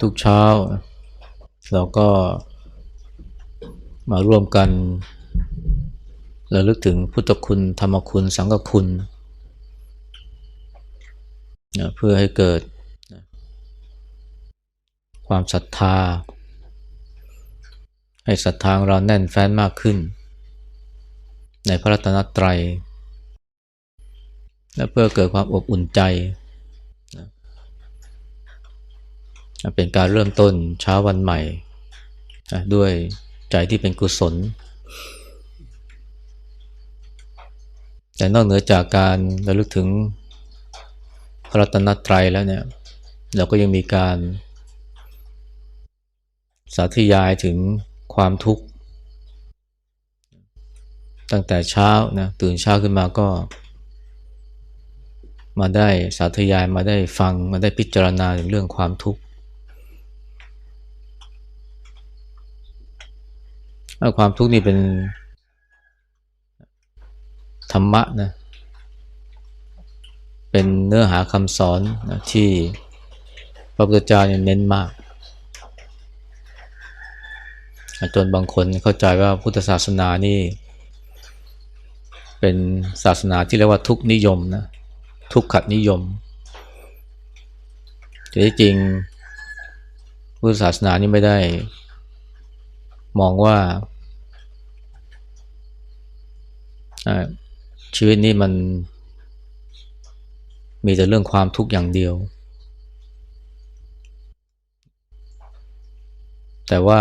ทุกเช้า เราก็มาร่วมกันระลึกถึงพุทธคุณ ธรรมคุณ สังฆคุณนะเพื่อให้เกิดความศรัทธา ให้ศรัทธาเราแน่นแฟ้นมากขึ้น ในพระรัตนตรัย และเพื่อเกิดความอบอุ่นใจนะ เป็นการเริ่มต้นเช้าวันใหม่ ด้วยใจที่เป็นกุศล แต่นอกเหนือจากการระลึกถึงพระรัตนตรัยแล้วเนี่ย เราก็ยังมีการสาธยายถึงความทุกข์ ตั้งแต่เช้านะตื่นเช้าขึ้นมาก็ มาได้สาธยายมาได้ฟังมาได้พิจารณาถึงเรื่องความทุกข์ ความทุกข์นี่เป็นธรรมะนะ เป็นเนื้อหาคำสอนนะที่พระพุทธเจ้าเนี่ยเน้นมาก จนบางคนเข้าใจว่าพุทธศาสนานี่ เป็นศาสนาที่เรียกว่าทุกนิยมนะ ทุกขัดนิยม แต่ที่จริงพุทธศาสนานี่ไม่ได้ มองว่าชีวิตนี้มันมีแต่เรื่องความทุกข์อย่างเดียว แต่ว่า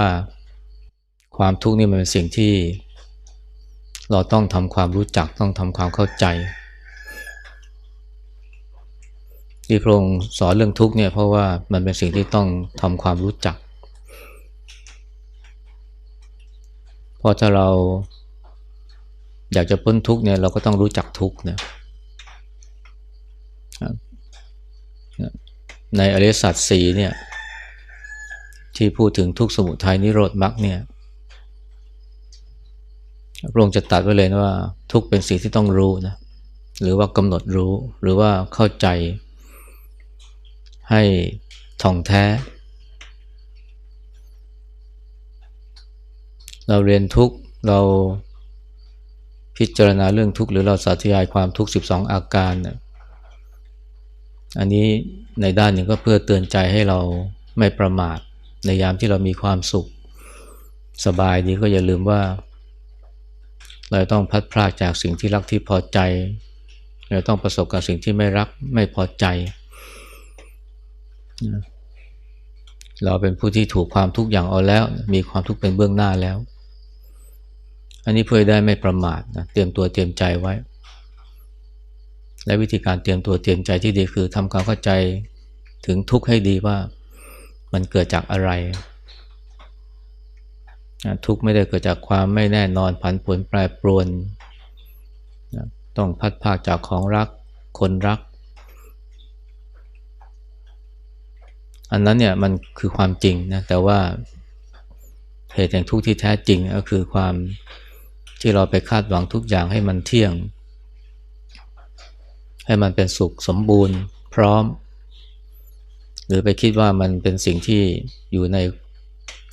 ความทุกข์นี่มันเป็นสิ่งที่เราต้องทำความรู้จักต้องทำความเข้าใจที่พระองค์สอนเรื่องทุกข์เนี่ยเพราะว่ามันเป็นสิ่งที่ต้องทำความรู้จัก เพราะถ้าเราอยากจะพ้นทุกเนี่ยเราก็ต้องรู้จักทุกนะในอริสัจสี่เนี่ยที่พูดถึงทุกสมุทัยนิโรธมรรคเนี่ยพระองค์จะตัดไว้เลยนะว่า ทุกเป็นสิ่งที่ต้องรู้นะหรือว่ากำหนดรู้หรือว่าเข้าใจให้ท่องแท้ เราเรียนทุกเราพิจารณาเรื่องทุกข์หรือเราสาธยายความทุกข์ 12 อาการเนี่ยอันนี้ในด้านหนึ่งก็เพื่อเตือนใจให้เราไม่ประมาท ในยามที่เรามีความสุข สบายดีก็อย่าลืมว่า เราต้องพัดพลากจากสิ่งที่รักที่พอใจ เราต้องประสบกับสิ่งที่ไม่รักไม่พอใจ เราเป็นผู้ที่ถูกความทุกข์อย่างเอาแล้ว มีความทุกข์เป็นเบื้องหน้าแล้ว อันนี้เพื่อได้ไม่ประมาทนะเตรียมตัวเตรียมใจไว้ และวิธีการเตรียมตัวเตรียมใจที่ดีคือทำความเข้าใจถึงทุกข์ให้ดีว่ามันเกิดจากอะไรทุกข์ไม่ได้เกิดจากความไม่แน่นอนผันผวนแปรปรวนต้องพัดภาคจากของรักคนรัก อันนั้นเนี่ยมันคือความจริงนะแต่ว่าเหตุแห่งทุกข์ที่แท้จริงก็คือความ ที่เราไปคาดหวังทุกอย่างให้มันเที่ยง ให้มันเป็นสุขสมบูรณ์ พร้อม หรือไปคิดว่ามันเป็นสิ่งที่อยู่ใน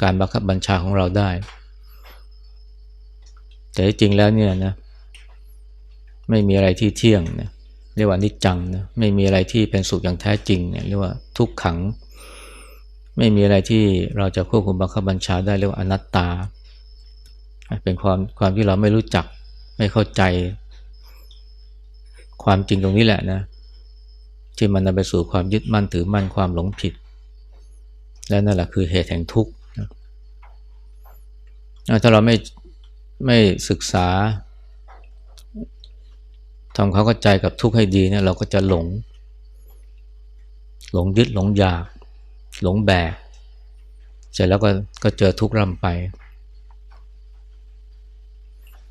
การบังคับบัญชาของเราได้ แต่จริงแล้วเนี่ยนะไม่มีอะไรที่เที่ยงนะเรียกว่านิจจังนะไม่มีอะไรที่เป็นสุขอย่างแท้จริงเนี่ยเรียกว่าทุกขัง ไม่มีอะไรที่เราจะควบคุมบังคับบัญชาได้เรียกว่าอนัตตา เป็นความความที่เราไม่รู้จักไม่เข้าใจ ความจริงตรงนี้แหละนะที่มันนำไปสู่ความยึดมั่นถือมั่นความหลงผิด และนั่นแหละคือเหตุแห่งทุกข์ถ้าเราไม่ไม่ศึกษาทำความเข้าใจกับทุกข์ให้ดีเนี่ยเราก็จะหลง หลงยึดหลงอยาก หลงแบกเสร็จแล้วก็ก็เจอทุกข์ร่ำไป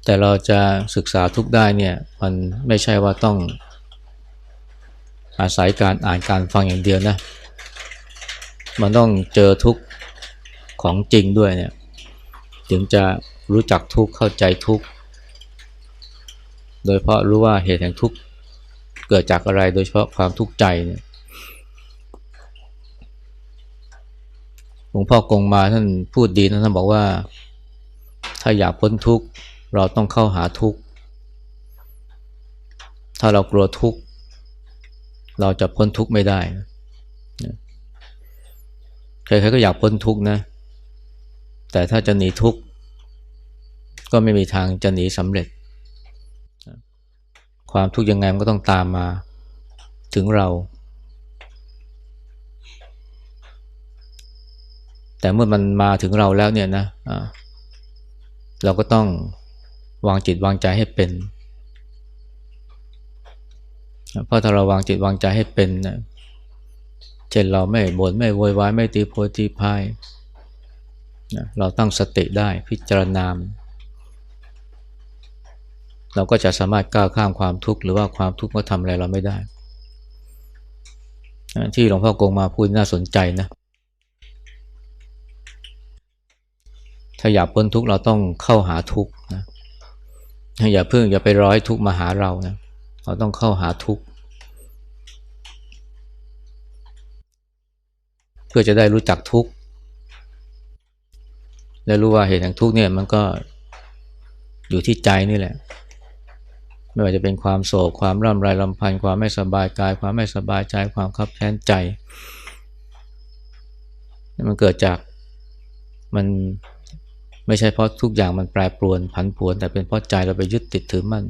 แต่เราจะศึกษาทุกได้เนี่ยมันไม่ใช่ว่าต้องอาศัยการอ่านการฟังอย่างเดียวนะ มันต้องเจอทุกของจริงด้วยเนี่ยถึงจะรู้จักทุกเข้าใจทุกโดยเพราะรู้ว่าเหตุแห่งทุกเกิดจากอะไรโดยเฉพาะความทุกข์ใจเนี่ยหลวงพ่อกงมาท่านพูดดีนะท่านบอกว่า ถ้าอยากพ้นทุกข์ เราต้องเข้าหาทุกข์ ถ้าเรากลัวทุกข์ เราจะพ้นทุกข์ไม่ได้นะใครๆก็อยากพ้นทุกข์นะ แต่ถ้าจะหนีทุกข์ ก็ไม่มีทางจะหนีสำเร็จ ความทุกข์ยังไงมันก็ต้องตามมาถึงเรา แต่เมื่อมันมาถึงเราแล้วเนี่ยนะเราก็ต้อง วางจิตวางใจให้เป็น เพราะถ้าเราวางจิตวางใจให้เป็นนะเช่นเราไม่บน่นไม่โวยวายไม่ตีโพตีพายนะเราตั้งสติได้พิจารณาเราก็จะสามารถก้าวข้ามความทุกข์หรือว่าความทุกข์ก็ทำอะไรเราไม่ได้ ที่หลวงพ่อกงมาพูดน่าสนใจนะ ถ้าอยากพ้นทุกข์เราต้องเข้าหาทุกข์นะ อย่าเพิ่งอย่าไปร้อยทุกมาหาเรานะเราต้องเข้าหาทุกเพื่อจะได้รู้จักทุกและรู้ว่าเหตุแห่งทุกเนี่ยมันก็อยู่ที่ใจนี่แหละ ไม่ว่าจะเป็นความโศกความร่ำไรลำพันธ์ความไม่สบายกาย ความไม่สบายใจความคับแค้นใจ มันเกิดจากมัน ไม่ใช่เพราะทุกอย่างมันแปรปรวนผันผวน แต่เป็นเพราะใจเราไปยึดติดถือมัน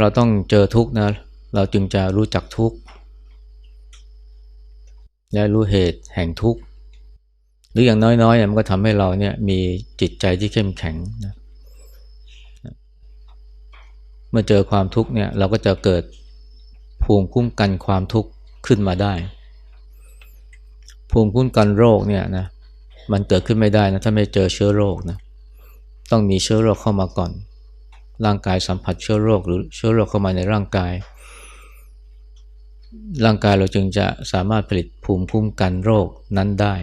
เราต้องเจอทุกนะ เราจึงจะรู้จักทุกและรู้เหตุแห่งทุกหรืออย่างน้อยๆเนี่ยมันก็ทำให้เราเนี่ยมีจิตใจที่เข้มแข็งนะเมื่อเจอความทุกข์เนี่ยเราก็จะเกิดภูมิคุ้มกันความทุกข์ขึ้นมาได้ ภูมิคุ้มกันโรคเนี่ยนะมันเกิดขึ้นไม่ได้นะถ้าไม่เจอเชื้อโรคนะต้องมีเชื้อโรคเข้ามาก่อน ร่างกายสัมผัสเชื้อโรคหรือเชื้อโรคเข้ามาในร่างกาย ร่างกายเราจึงจะสามารถผลิตภูมิคุ้มกันโรคนั้นได้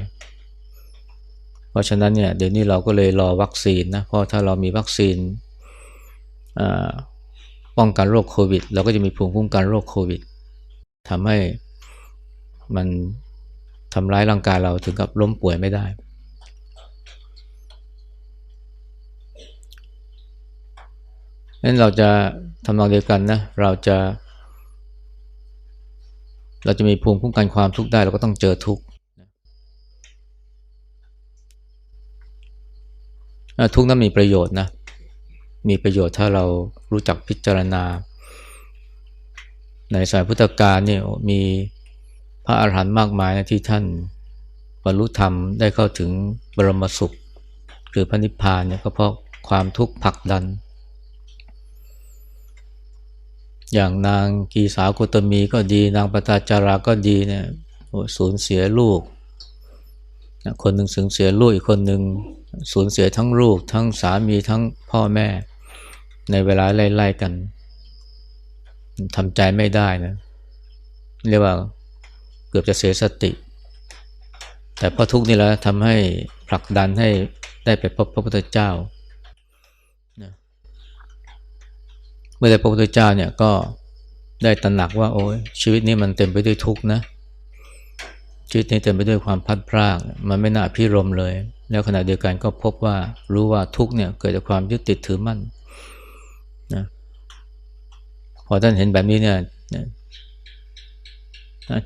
เพราะฉะนั้นเนี่ยเดี๋ยวนี้เราก็เลยรอวัคซีนนะเพราะถ้าเรามีวัคซีนป้องกันโรคโควิด เราก็จะมีภูมิคุ้มกันโรคโควิดทำให้มัน ทำร้ายร่างกายเราถึงกับล้มป่วยไม่ได้ นั้นเราจะทำนองเดียวกันนะ เราจะ เราจะมีภูมิคุ้มกันความทุกข์ได้เราก็ต้องเจอทุกข์ทุกนั้นมีประโยชน์นะ มีประโยชน์ถ้าเรารู้จักพิจารณา ในสายพุทธกาลเนี่ยมี พระอาหารหันต์มากมายนะที่ท่านบรรลุธรรมได้เข้าถึงบรมสุข หรือพระนิพพานเนี่ยก็เพราะความทุกข์ผลักดัน อย่างนางกีสาโคตมีก็ดี นางปตาจาราก็ดีเนี่ยสูญเสียลูก คนหนึ่งสูญเสียลูกอีกคนหนึ่งสูญเสียทั้งลูก ทั้งสามีทั้งพ่อแม่ ในเวลาไล่ๆกันทำใจไม่ได้นะเรียกว่า เกือบจะเสียสติ แต่พอทุกนี่แหล้วทำให้ผลักดันให้ได้ไปพบพระพุทธเจ้า เมื่อได้พบพระพุทธเจ้าเนี่ยก็ได้ตระหนักว่าโอ้ยชีวิตนี้มันเต็มไปด้วยทุกข์นะชีวิตนี้เต็มไปด้วยความพัดพรากมันไม่น่าพิรมเลย แล้วขณะเดียวกันก็พบว่ารู้ว่าทุกเนี่ยเกิดจากความยึดติดถือมั่นนะพอท่านเห็นแบบนี้เนี่ย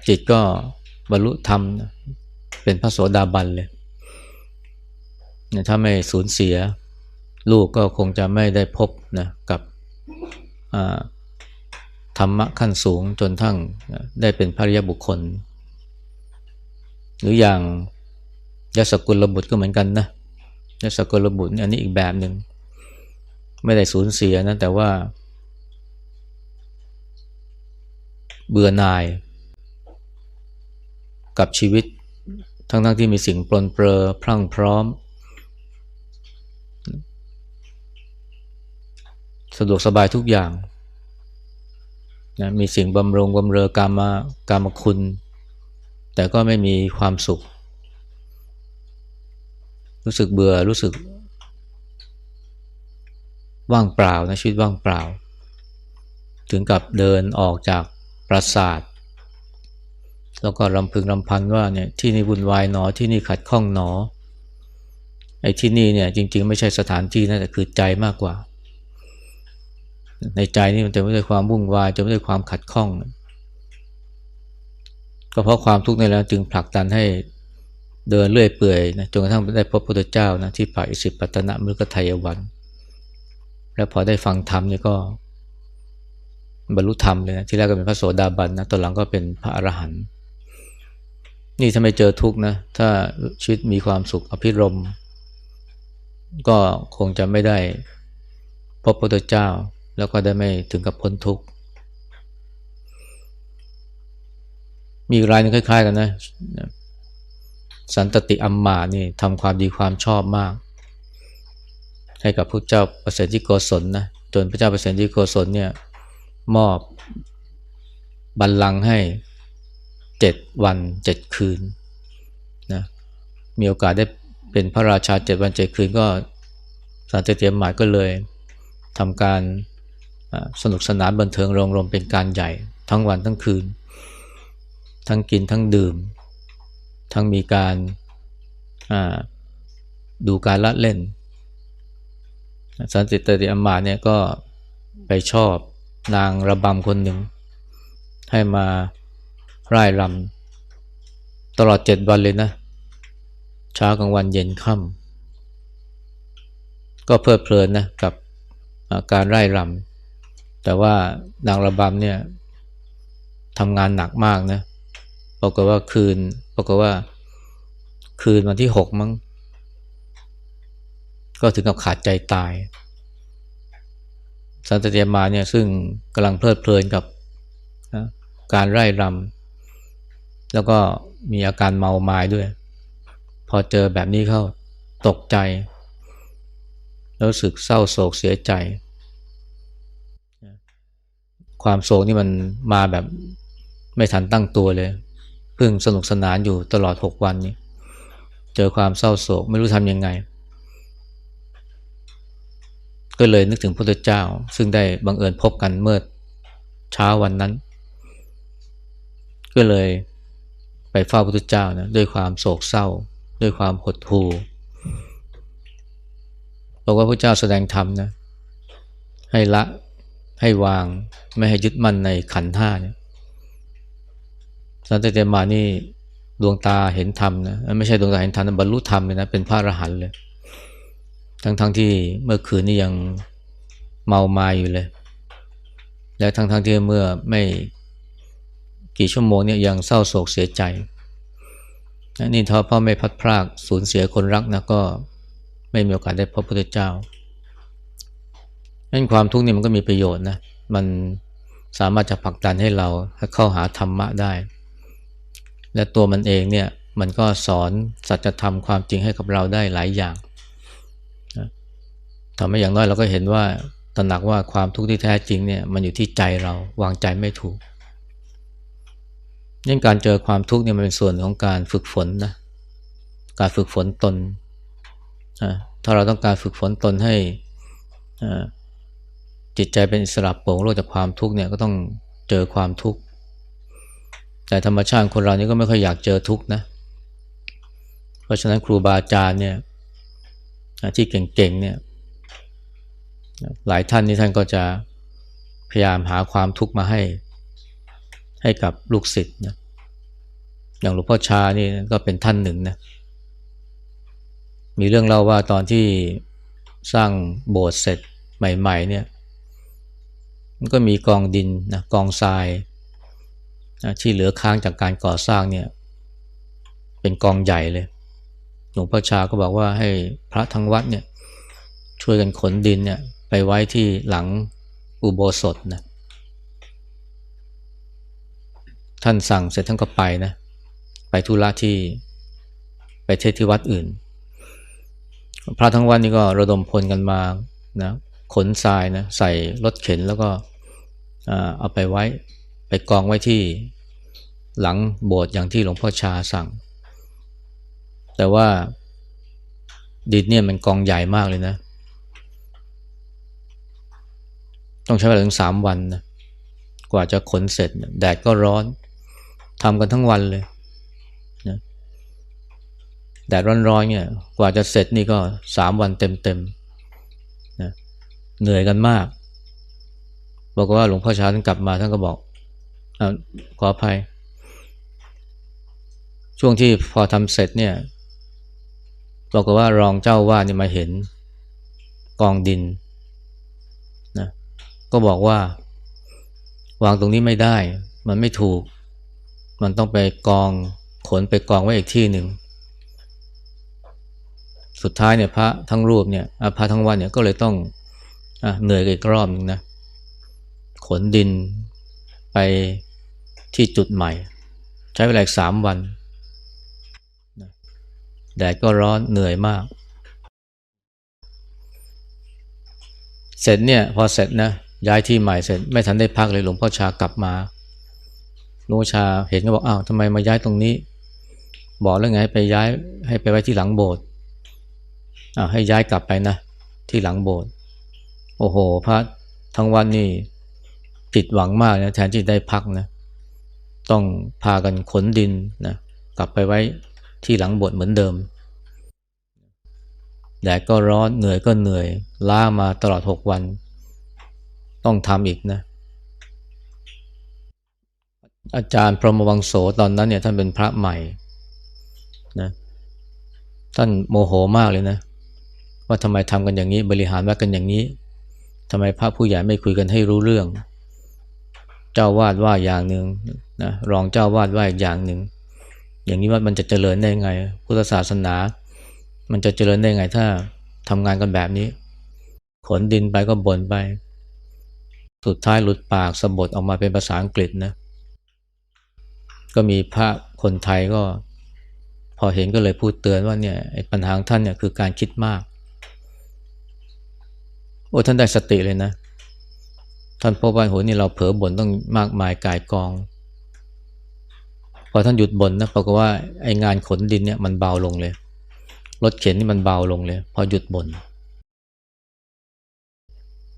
จิตก็บรรลุธรรม เป็นพระโสดาบันเลยถ้าไม่สูญเสีย ลูกก็คงจะไม่ได้พบนะกับธรรมะขั้นสูงจนทั้งได้เป็นพระริยบุคคล หรืออย่างยศกุลบุตรก็เหมือนกันนะยศกุลบุตรอันนี้อีกแบบหนึ่งไม่ได้สูญเสียนะแต่ว่า เบื่อหน่าย กับชีวิต ทั้งๆทที่มีสิ่งปลนเปลือพรั่งพร้อม สะดวกสบายทุกอย่างนะมีสิ่งบำรงบำเรอกามากามคุณ แต่ก็ไม่มีความสุข รู้สึกเบื่อรู้สึก ว่างเปล่านะชีวิตว่างเปล่า ถึงกับเดินออกจากปราสาท แล้วก็รำพึงรำพันว่าเนี่ยที่นี่วุ่นวายหนอที่นี่ขัดข้องหนอไอ้ที่นี่เนี่ยจริงๆ ไม่ใช่สถานที่นะแต่คือใจมากกว่า ในใจนี่มันเต็มได้ความวุ่นวายเต็มได้ความขัดข้อง ก็เพราะความทุกข์ในแล้วจึงผลักดันให้เดินเลื่อยเปื่อยนะจนกระทั่งได้พบพระพุทธเจ้านะที่ป่าอิสิปตนะมฤกทายวัน แล้วพอได้ฟังธรรมนี่ก็บรรลุธรรมเลยนะที่แรกก็เป็นพระโสดาบันนะตอนหลังก็เป็นพระอรหันต์ นี่ถ้าไม่เจอทุกข์นะ ถ้าชีวิตมีความสุขอภิรมก็คงจะไม่ได้พบพระพุทธเจ้า แล้วก็ได้ไม่ถึงกับพ้นทุกข์ มีรายนึงคล้ายๆ กันนะ สันตติอัมมานี่ทำความดีความชอบมาก ให้กับพระเจ้าประเสริฐที่โกศลนะจนพระเจ้าประเสริฐที่โกศลเนี่ยมอบบัลลังก์ให้ เจ็ดวันเจ็ดคืนนะมีโอกาสได้เป็นพระราชาเจ็ดวันเจ็ดคืนก็สันตติอัมมาก็เลยทำการสนุกสนานบันเทิงรงรมเป็นการใหญ่ทั้งวันทั้งคืน ทั้งกินทั้งดื่ม ทั้งมีการดูการละเล่น สันติตติอมาเนี่ยก็ไปชอบนางระบำคนหนึ่ง ให้มา ร่ายรำตลอดเจ็ดวันเลยนะ เช้ากลางวันเย็นค่ำก็เพลิดเพลินนะกับการร่ายรำแต่ว่านางระบำเนี่ยทำงานหนักมากนะปรากฏว่าคืนปรากฏว่า คืนวันที่หกมั้งก็ถึงกับขาดใจตาย สันตเตียมาเนี่ยซึ่งกำลังเพลิดเพลินกับนะการไร่รำ แล้วก็มีอาการเมาไม้ด้วย พอเจอแบบนี้เข้าตกใจ รู้สึกเศร้าโศกเสียใจ ความโศกนี่มันมาแบบไม่ทันตั้งตัวเลย เพึ่งสนุกสนานอยู่ตลอดหกวันนี้ เจอความเศร้าโศกไม่รู้ทำยังไง ก็เลยนึกถึงพระเจ้า ซึ่งได้บังเอิญพบกันเมื่อเช้าวันนั้น ก็เลย ไปเฝ้าพระพุทธเจ้านะด้วยความโศกเศร้า ด้วยความหดหู่บอกว่าพระเจ้าแสดงธรรมนะให้ละให้วางไม่ให้ยึดมั่นในขันธ์ห้าเนี่ยสันตเตมานี่ดวงตาเห็นธรรมนะไม่ใช่ดวงตาเห็นธรรมบรรลุธรรมเลยนะเป็นพระอรหันต์เลย ทั้งๆทที่เมื่อคืนนี้ยังเมามาอยู่เลย และทั้งๆทที่เมื่อไม่ กี่ชั่วโมงเนี่ยยังเศร้าโศกเสียใจนี่ท้อพ่อไม่พัดพรากสูญเสียคนรักนะก็ไม่มีโอกาสได้พบพระพุทธเจ้านั่นความทุกข์นี่มันก็มีประโยชน์นะ มันสามารถจะผลักดันให้เราเข้าหาธรรมะได้ และตัวมันเองเนี่ยมันก็สอนสัจธรรมความจริงให้กับเราได้หลายอย่างทำให้อย่างน้อยเราก็เห็นว่าตระหนักว่าความทุกข์ที่แท้จริงเนี่ยมันอยู่ที่ใจเราวางใจไม่ถูก นี่งการเจอความทุกข์เนี่ยมันเป็นส่วนของการฝึกฝนนะการฝึกฝนตนถ้าเราต้องการฝึกฝนตนให้จิตใจเป็นอิสระโปร่งโล่งจากความทุกข์เนี่ยก็ต้องเจอความทุกข์แต่ธรรมชาติคนเรานี่ก็ไม่ค่อยอยากเจอทุกข์นะเพราะฉะนั้นครูบาอาจารย์เนี่ยที่เก่งๆเนี่ยหลายท่านนี่ท่านก็จะพยายามหาความทุกข์มาให้ ให้กับลูกศิษย์นะอย่างหลวงพ่อชานี่ก็เป็นท่านหนึ่งนะมีเรื่องเล่าว่าตอนที่สร้างโบสถ์เสร็จใหม่ ๆ เนี่ย มันก็มีกองดินนะกองทรายที่เหลือค้างจากการก่อสร้างเนี่ย เป็นกองใหญ่เลย หลวงพ่อชาก็บอกว่าให้พระทั้งวัดเนี่ย ช่วยกันขนดินเนี่ย ไปไว้ที่หลังอุโบสถนะ ท่านสั่งเสร็จท่านก็ไปนะ ไปธุระที่ไปเทศที่วัดอื่น พระทั้งวันนี่ก็ระดมพลกันมานะขนทรายนะใส่รถเข็นแล้วก็เอาไปไว้ไปกองไว้ที่หลังโบสถ์อย่างที่หลวงพ่อชาสั่ง แต่ว่าดินเนี่ยมันกองใหญ่มากเลยนะ ต้องใช้เวลาถึงสามวันนะกว่าจะขนเสร็จแดดก็ร้อน ทำกันทั้งวันเลยนะแดดร้อนๆเนี่ยกว่าจะเสร็จนี่ก็สามวันเต็มๆนะเหนื่อยกันมาก บอกว่าหลวงพ่อชาท่านกลับมาท่านก็บอกอขออภัย ช่วงที่พอทำเสร็จเนี่ยบอกว่ารองเจ้าว่านี่มาเห็นกองดินนะก็บอกว่าวางตรงนี้ไม่ได้ มันไม่ถูก มันต้องไปกองขนไปกองไว้อีกที่หนึ่ง สุดท้ายเนี่ยพระทั้งรูปเนี่ยพระทั้งวันเนี่ยก็เลยต้องอเหนื่อยอีกรอบหนึงนะ ขนดินไปที่จุดใหม่ ใช้เวลาอีกสามวันแดดก็ร้อนเหนื่อยมาก เสร็จเนี่ยพอเสร็จนะย้ายที่ใหม่เสร็จไม่ทันได้พักเลยหลวงพ่อชากลับมา หลวงพ่อชาเห็นก็บอกอ้าวทำไมมาย้ายตรงนี้ บอกแล้วไงไปย้ายให้ไปไว้ที่หลังโบสถ์อ้าวให้ย้ายกลับไปนะ ที่หลังโบสถ์โอ้โห พระทั้งวันนี่ผิดหวังมากนะแทนที่ได้พักนะ ต้องพากันขนดินนะกลับไปไว้ที่หลังโบสถ์เหมือนเดิมแดดก็ร้อนเหนื่อยก็เหนื่อยล้ามาตลอดหกวัน ต้องทำอีกนะ อาจารย์พรหมวังโสตอนนั้นเนี่ยท่านเป็นพระใหม่นะท่านโมโหมากเลยนะ ว่าทำไมทำกันอย่างนี้บริหารวัดกันอย่างนี้ทำไมพระผู้ใหญ่ไม่คุยกันให้รู้เรื่อง เจ้าวาดว่าอย่างหนึ่งนะรองเจ้าวาดว่าอีกอย่างหนึ่งอย่างนี้ว่ามันจะเจริญได้ไง พุทธศาสนา มันจะเจริญได้ไงถ้าทำงานกันแบบนี้ ขนดินไปก็บ่นไป สุดท้ายหลุดปากสะบดออกมาเป็นภาษาอังกฤษนะ ก็มีพระคนไทยก็ พอเห็นก็เลยพูดเตือนว่าเนี่ยปัญหาของท่านเนี่ยคือการคิดมาก โอ้ท่านได้สติเลยนะ ท่านพบว่าโหนี่เราเผลอบ่นต้องมากมายกายกอง พอท่านหยุดบ่นนะปรากฏว่าไองานขนดินเนี่ยมันเบาลงเลยรถเข็นนี่มันเบาลงเลย พอหยุดบ่น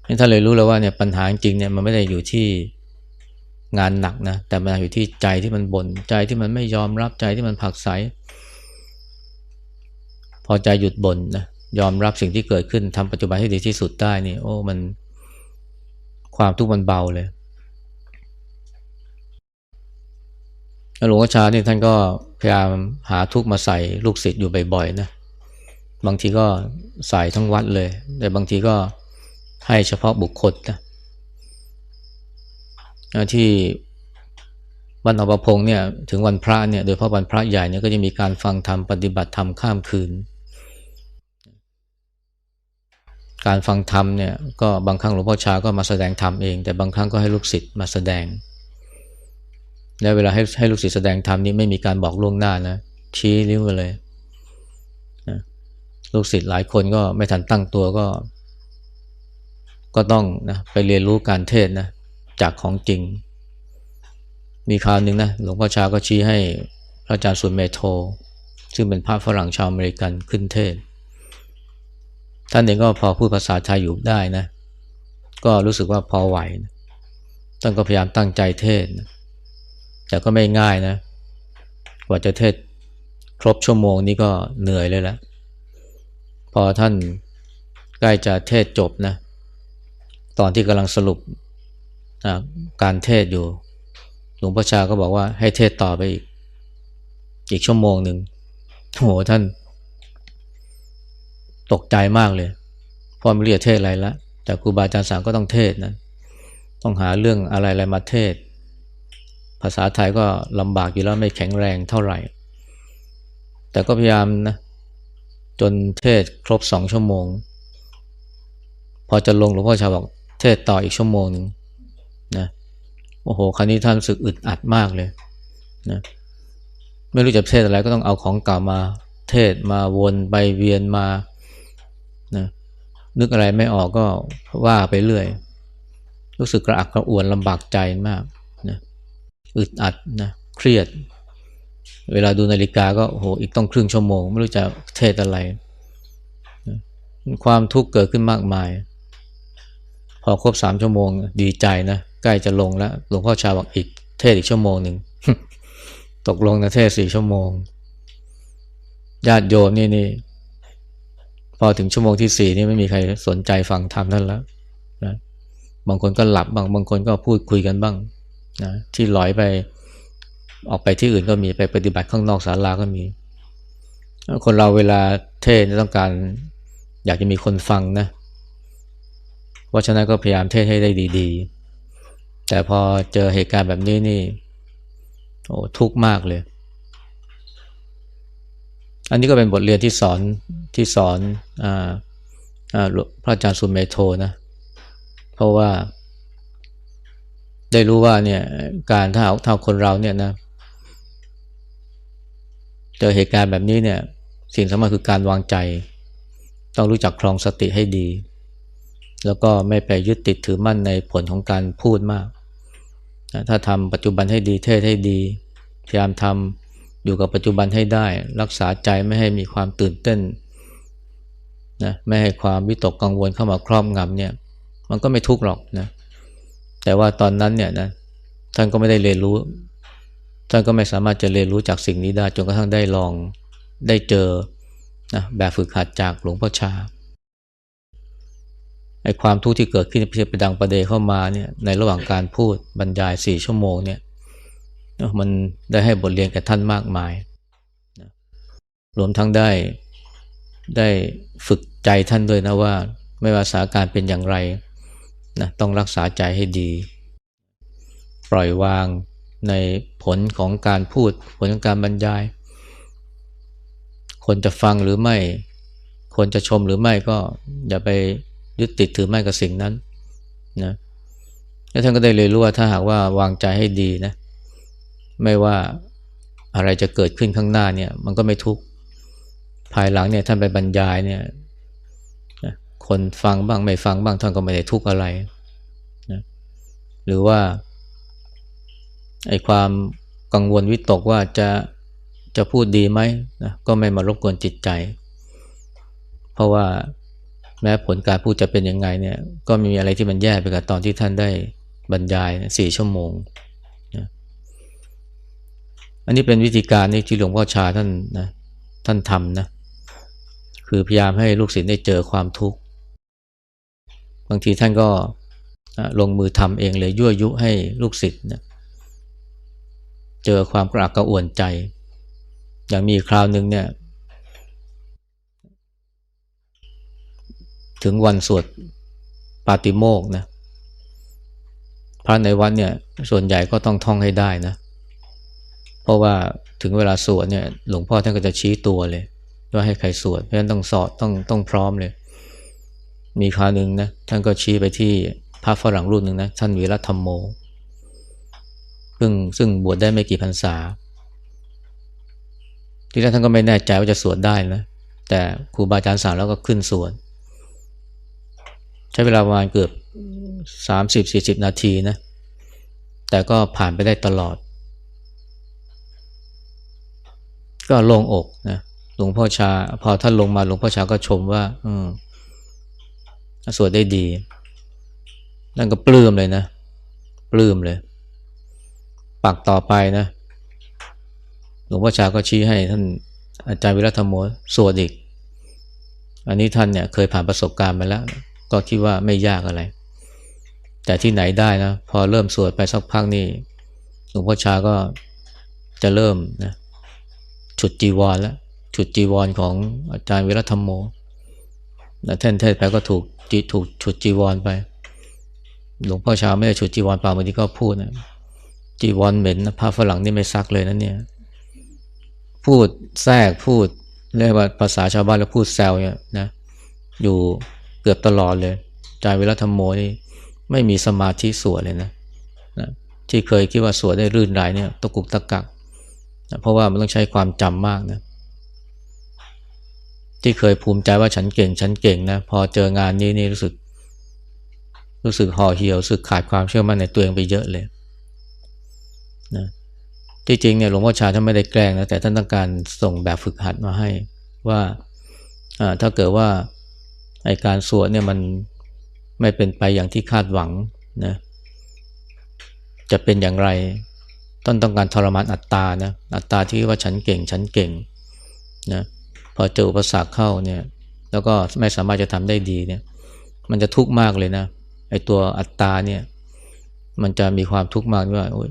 นี่ท่านเลยรู้แล้วว่าเนี่ยปัญหาจริงเนี่ยมันไม่ได้อยู่ที่ งานหนักนะแต่มันอยู่ที่ใจที่มันบน่นใจที่มันไม่ยอมรับใจที่มันผักใสพอใจหยุดบ่นนะยอมรับสิ่งที่เกิดขึ้นทำปัจจุบันให้ดีที่สุดได้นี่โอ้มันความทุกข์มันเบาเลยหลวงพ่อชานี่ท่านก็พยายามหาทุกข์มาใส่ลูกศิษย์อยู่บ่อยๆนะบางทีก็ใส่ทั้งวัดเลย แต่บางทีก็ให้เฉพาะบุคคลนะ ที่วันอภพงเนี่ยถึงวันพระเนี่ยโดยเฉพาะวันพระใหญ่เนี่ยก็จะมีการฟังธรรมปฏิบัติธรรมข้ามคืน การฟังธรรมเนี่ยก็บางครั้งหลวงพ่อชาก็มาแสดงธรรมเอง แต่บางครั้งก็ให้ลูกศิษย์มาแสดง แล้วเวลาให้ให้ลูกศิษย์แสดงธรรมนี่ไม่มีการบอกล่วงหน้านะชี้นิ้วเลยนะลูกศิษย์หลายคนก็ไม่ทันตั้งตัวก็ ก็ต้องนะไปเรียนรู้การเทศนะ จากของจริง มีคราวหนึ่งนะหลวงพ่อชาก็ชี้ให้พระอาจารย์สุนเมโท ซึ่งเป็นพระฝรั่งชาวอเมริกันขึ้นเทศ ท่านเองก็พอพูดภาษาไทยอยู่ได้นะ ก็รู้สึกว่าพอไหวนะท่านก็พยายามตั้งใจเทศนะแต่ก็ไม่ง่ายนะ กว่าจะเทศครบชั่วโมงนี้ก็เหนื่อยเลยละพอท่านใกล้จะเทศจบนะ ตอนที่กำลังสรุป การเทศอยู่ หลวงพ่อชาก็บอกว่าให้เทศต่อไปอีก อีกชั่วโมงหนึ่งโหท่าน ตกใจมากเลยเพราะไม่เรียกเทศอะไรล้วแต่ครูบาอาจารย์สั่งก็ต้องเทศนะ ต้องหาเรื่องอะไรอะไรมาเทศ ภาษาไทยก็ลำบากอยู่แล้วไม่แข็งแรงเท่าไหร่ แต่ก็พยายามนะ จนเทศครบสองชั่วโมง พอจะลงหลวงพ่อชาบอกเทศต่ออีกชั่วโมงหนึ่ง โอ้โหครั้นี้ท่านรู้สึกอึดอัดมากเลยนะไม่รู้จะเทศอะไรก็ต้องเอาของเก่ามาเทศมาวนไปเวียนมานะนึกอะไรไม่ออกก็ว่าไปเรื่อย รู้สึกกระอักกระอ่วนลำบากใจมากนะอึดอัดนะเครียด เวลาดูนาฬิกาก็โหอีกต้องครึ่งชั่วโมง ไม่รู้จะเทศอะไรนะความทุกข์เกิดขึ้นมากมาย พอครบสามชั่วโมงดีใจนะ ใกล้จะลงแล้วหลวงพ่อชาบอกอีกเทศอีกชั่วโมงหนึ่งตกลงนะเทศสี่ชั่วโมงญาติโยมนี่นี่พอถึงชั่วโมงที่สี่นี่ไม่มีใครสนใจฟังธรรมท่านแล้วนะบางคนก็หลับบางบางคนก็พูดคุยกันบ้างนะที่ลอยไปออกไปที่อื่นก็มีไปปฏิบัติข้างนอกศาลาก็มี คนเราเวลาเทศต้องการ อยากจะมีคนฟังนะเพราะฉะนั้นก็พยายามเทศให้ได้ดี ๆ แต่พอเจอเหตุการณ์แบบนี้นี่ โอ้ทุกข์มากเลย อันนี้ก็เป็นบทเรียนที่สอนที่สอนอพระอาจารย์สุเมโทนะ เพราะว่า ได้รู้ว่าเนี่ย การถ้าถ้าคนเราเนี่ยนะ เจอเหตุการณ์แบบนี้เนี่ย สิ่งสำคัญคือการวางใจ ต้องรู้จักครองสติให้ดีแล้วก็ไม่ไปยึดติดถือมั่นในผลของการพูดมาก ถ้าทำปัจจุบันให้ดีเทศให้ดี พยายามทำอยู่กับปัจจุบันให้ได้ รักษาใจไม่ให้มีความตื่นเต้นนะไม่ให้ความวิตกกังวลเข้ามาครอบงำเนี่ย มันก็ไม่ทุกข์หรอกนะแต่ว่าตอนนั้นเนี่ยนะท่านก็ไม่ได้เรียนรู้ ท่านก็ไม่สามารถจะเรียนรู้จากสิ่งนี้ได้จนกระทั่งได้ลองได้เจอนะแบบฝึกหัดจากหลวงพ่อชา ไอ้ความทุกข์ที่เกิดขึ้นเพียงไปดังประเดเข้ามาเนี่ยในระหว่างการพูดบรรยายสี่ชั่วโมงเนี่ยมันได้ให้บทเรียนแก่ท่านมากมาย รวมทั้งได้ได้ฝึกใจท่านด้วยนะว่า ไม่ว่าสถานการณ์เป็นอย่างไรนะต้องรักษาใจให้ดี ปล่อยวางในผลของการพูด ผลของการบรรยาย คนจะฟังหรือไม่ คนจะชมหรือไม่ก็อย่าไป ยึดติดถือมั่นกับสิ่งนั้นนะแล้วท่านก็ได้เลยรู้ว่าถ้าหากว่าวางใจให้ดีนะ ไม่ว่าอะไรจะเกิดขึ้นข้างหน้าเนี่ย มันก็ไม่ทุกข์ภายหลังเนี่ยท่านไปบรรยายเนี่ยคนฟังบ้างไม่ฟังบ้างท่านก็ไม่ได้ทุกข์อะไรนะหรือว่าไอ้ความกังวลวิตกว่าจะจะพูดดีไหมนะก็ไม่มารบกวนจิตใจ เพราะว่า แม้ผลการพูดจะเป็นยังไงเนี่ยก็มีอะไรที่มันแย่ไปกับตอนที่ท่านได้บรรยายสี่ชั่วโมงนะอันนี้เป็นวิธีการที่หลวงพ่อชาท่านนะท่านทำนะคือพยายามให้ลูกศิษย์ได้เจอความทุกข์ บางทีท่านก็ลงมือทำเองเลยยั่วยุให้ลูกศิษย์นะเจอความกระอักกระอ่วนใจ อย่างมีคราวหนึ่งเนี่ย ถึงวันสวดปาติโมกนะพระในวัดเนี่ยส่วนใหญ่ก็ต้องท่องให้ได้นะ เพราะว่าถึงเวลาสวดเนี่ยหลวงพ่อท่านก็จะชี้ตัวเลยว่าให้ใครสวดเพราะฉะนั้นต้องสอดต้องต้องพร้อมเลย มีคราวหนึ่งนะท่านก็ชี้ไปที่พระฝรั่งรุ่นหนึ่งนะท่านวีรธรรมโม ซึ่งซึ่งบวชได้ไม่กี่พรรษา ที่แรกท่านก็ไม่แน่ใจว่าจะสวดได้นะแต่ครูบาอาจารย์สั่งแล้วก็ขึ้นสวด ใช้เวลาประมาณเกือบสามสิบสี่สิบนาทีนะ แต่ก็ผ่านไปได้ตลอด ก็ลงอกนะหลวงพ่อชา พอท่านลงมาหลวงพ่อชาก็ชมว่า อืมสวดได้ดี นั่นก็ปลื้มเลยนะ ปลื้มเลย ปักต่อไปนะ หลวงพ่อชาก็ชี้ให้ท่านอาจารย์วิรัตโมสวดอีก อันนี้ท่านเนี่ยเคยผ่านประสบการณ์มาแล้ว ก็คิดว่าไม่ยากอะไร แต่ที่ไหนได้นะ พอเริ่มสวดไปสักพักนี่หลวงพ่อชาก็จะเริ่มนะฉุดจีวรแล้วฉุดจีวรของอาจารย์วิรัธรรมโมนะท่านเทศไปก็ถูกจีถูกฉุดจีวรไป หลวงพ่อชาไม่ได้ฉุดจีวรเปล่าบางทีก็พูดนะจีวรเหม็นนะผ้าฝรั่งนี่ไม่ซักเลยนะเนี่ยพูดแทรกพูดเรียกว่าภาษาชาวบ้านแล้วพูดแซวเนี่ยนะอยู่ เกือบตลอดเลยจายเวลาธรรมโมนี่ไม่มีสมาธิสวดเลยนะนะที่เคยคิดว่าสวดได้รื่นรายเนี่ยตะกุกตะกักนะเพราะว่ามันต้องใช้ความจำมากนะที่เคยภูมิใจว่าฉันเก่งฉันเก่งนะพอเจองานนี้นี่รู้สึก รู้สึกห่อเหี่ยวรู้สึกขาดความเชื่อมั่นในตัวเองไปเยอะเลยนะที่จริงเนี่ยหลวงพ่อชาท่านไม่ได้แกล้งนะแต่ท่านต้องการส่งแบบฝึกหัดมาให้ว่าถ้าเกิดว่า ไอการสวดเนี่ยมันไม่เป็นไปอย่างที่คาดหวังนะจะเป็นอย่างไร ต้นต้องการทรมานอัตตานะอัตตาที่ว่าฉันเก่งฉันเก่งนะพอเจออุปสรรคเข้าเนี่ยแล้วก็ไม่สามารถจะทำได้ดีเนี่ยมันจะทุกข์มากเลยนะไอตัวอัตตาเนี่ยมันจะมีความทุกข์มากว่าโอ๊ย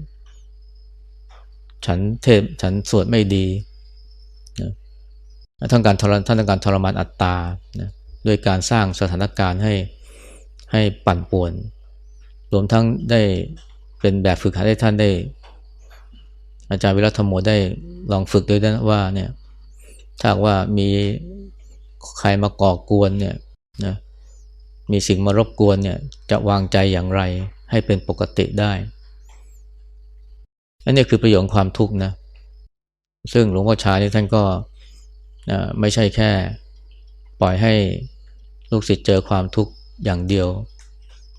ฉันเทพฉันสวดไม่ดีนะท่านการทรท่านต้องการทรมานอัตตานะ ด้วยการสร้างสถานการณ์ให้ให้ปั่นป่วน รวมทั้งได้เป็นแบบฝึกหัดให้ท่านได้ อาจารย์วิรัตธรรมโมได้ลองฝึกด้วยนะว่าเนี่ยถ้าว่ามีใครมาก่อกวนเนี่ยนะมีสิ่งมารบกวนเนี่ยจะวางใจอย่างไรให้เป็นปกติได้อันนี้คือประโยชน์ความทุกข์นะ ซึ่งหลวงพ่อชานี่ท่านก็ไม่ใช่แค่ ปล่อยให้ลูกศิษย์เจอความทุกข์อย่างเดียว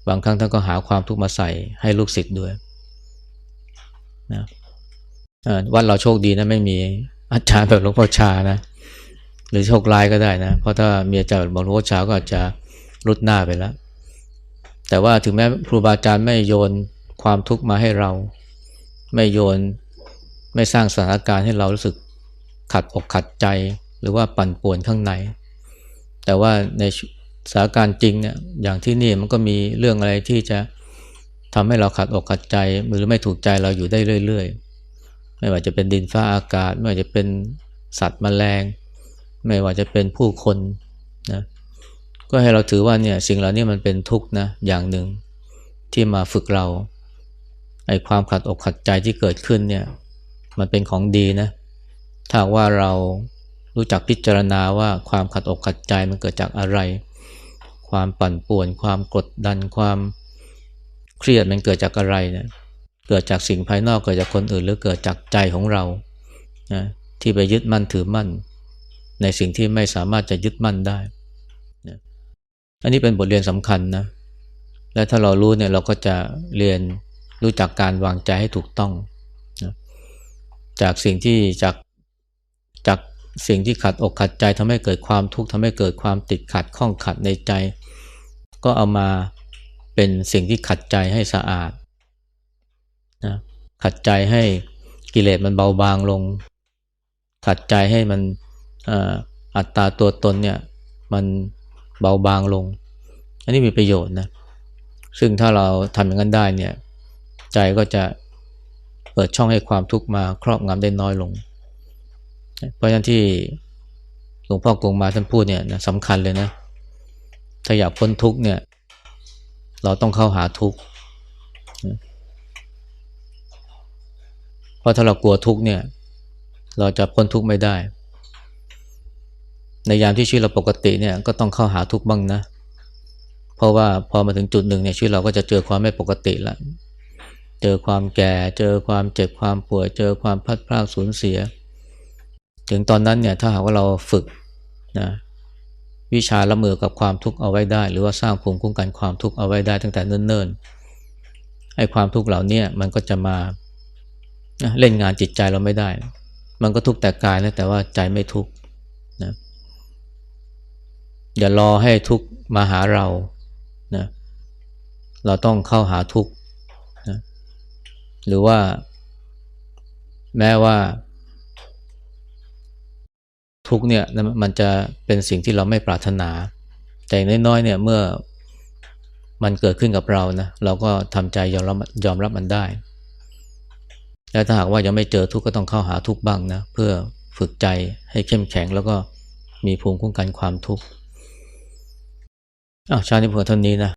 บางครั้งท่านก็หาความทุกข์มาใส่ให้ลูกศิษย์ด้วยนะวัดเราโชคดีนะไม่มีอาจารย์แบบหลวงพ่อชานะ หรือโชคร้ายก็ได้นะ เพราะถ้ามีอาจารย์แบบหลวงพ่อชาก็อาจจะรุดหน้าไปแล้ว แต่ว่าถึงแม้ครูบาอาจารย์ไม่โยนความทุกข์มาให้เรา ไม่โยนไม่สร้างสถานการณ์ให้เรารู้สึกขัดอกขัดใจ หรือว่าปั่นป่วนข้างใน แต่ว่าในสถานการณ์จริงเนี่ยอย่างที่นี่มันก็มีเรื่องอะไรที่จะทำให้เราขัดอกขัดใจหรือไม่ถูกใจเราอยู่ได้เรื่อย ๆ ไม่ว่าจะเป็นดินฟ้าอากาศ ไม่ว่าจะเป็นสัตว์แมลง ไม่ว่าจะเป็นผู้คนนะก็ให้เราถือว่าเนี่ยสิ่งเหล่านี้มันเป็นทุกข์นะอย่างหนึ่งที่มาฝึกเราไอ้ความขัดอกขัดใจที่เกิดขึ้นเนี่ยมันเป็นของดีนะถ้าว่าเรา รู้จักพิจารณาว่าความขัดอกขัดใจมันเกิดจากอะไร ความปั่นป่วน ความกดดันความเครียดมันเกิดจากอะไรเนี่ยเกิดจากสิ่งภายนอกเกิดจากคนอื่น หรือเกิดจากใจของเรานะที่ไปยึดมั่นถือมั่น ในสิ่งที่ไม่สามารถจะยึดมั่นได้นะอันนี้เป็นบทเรียนสำคัญนะและถ้าเรารู้เนี่ยเราก็จะเรียนรู้จักการวางใจให้ถูกต้องนะจากสิ่งที่จากจาก สิ่งที่ขัดอกขัดใจทำให้เกิดความทุกข์ทำให้เกิดความติดขัดข้องขัดในใจ ก็เอามาเป็นสิ่งที่ขัดใจให้สะอาดนะขัดใจให้กิเลสมันเบาบางลง ขัดใจให้มันอัตตาตัวตนเนี่ยมันเบาบางลง อันนี้มีประโยชน์นะ ซึ่งถ้าเราทำอย่างนั้นได้เนี่ยใจก็จะเปิดช่องให้ความทุกข์มาครอบงำได้น้อยลง เพราะฉะนั้นที่หลวงพ่อกงมาท่านพูดเนี่ยนะสำคัญเลยนะ ถ้าอยากพ้นทุกเนี่ย เราต้องเข้าหาทุกเพราะถ้าเรากลัวทุกเนี่ย เราจะพ้นทุกไม่ได้ ในยามที่ชีวิตเราปกติเนี่ยก็ต้องเข้าหาทุกบ้างนะ เพราะว่าพอมาถึงจุดหนึ่งเนี่ยชีวิตเราก็จะเจอความไม่ปกติล้วเจอความแก่ เจอความเจ็บความป่วย เจอความพัดพลาดสูญเสีย ถึงตอนนั้นเนี่ยถ้าหากว่าเราฝึกนะวิชาละมือกับความทุกข์เอาไว้ได้ หรือว่าสร้างภูมิคุ้มกันความทุกข์เอาไว้ได้ตั้งแต่เนิ่นๆไอ้ความทุกข์เหล่านี้มันก็จะมาเล่นงานจิตใจเราไม่ได้ มันก็ทุกข์แต่กายนะแต่ว่าใจไม่ทุกข์นะอย่ารอให้ทุกข์มาหาเรานะเราต้องเข้าหาทุกข์หรือว่าแม้ว่า ทุกเนี่ยมันจะเป็นสิ่งที่เราไม่ปรารถนา แต่น้อยๆเนี่ยเมื่อมันเกิดขึ้นกับเรานะเราก็ทำใจยอมรับยอมรับมันได้ และถ้าหากว่ายังไม่เจอทุกก็ต้องเข้าหาทุกบ้างนะเพื่อฝึกใจให้เข้มแข็งแล้วก็มีภูมิคุ้มกันความทุกข์อ้าวชาตินี้เพื่อเท่านี้นะ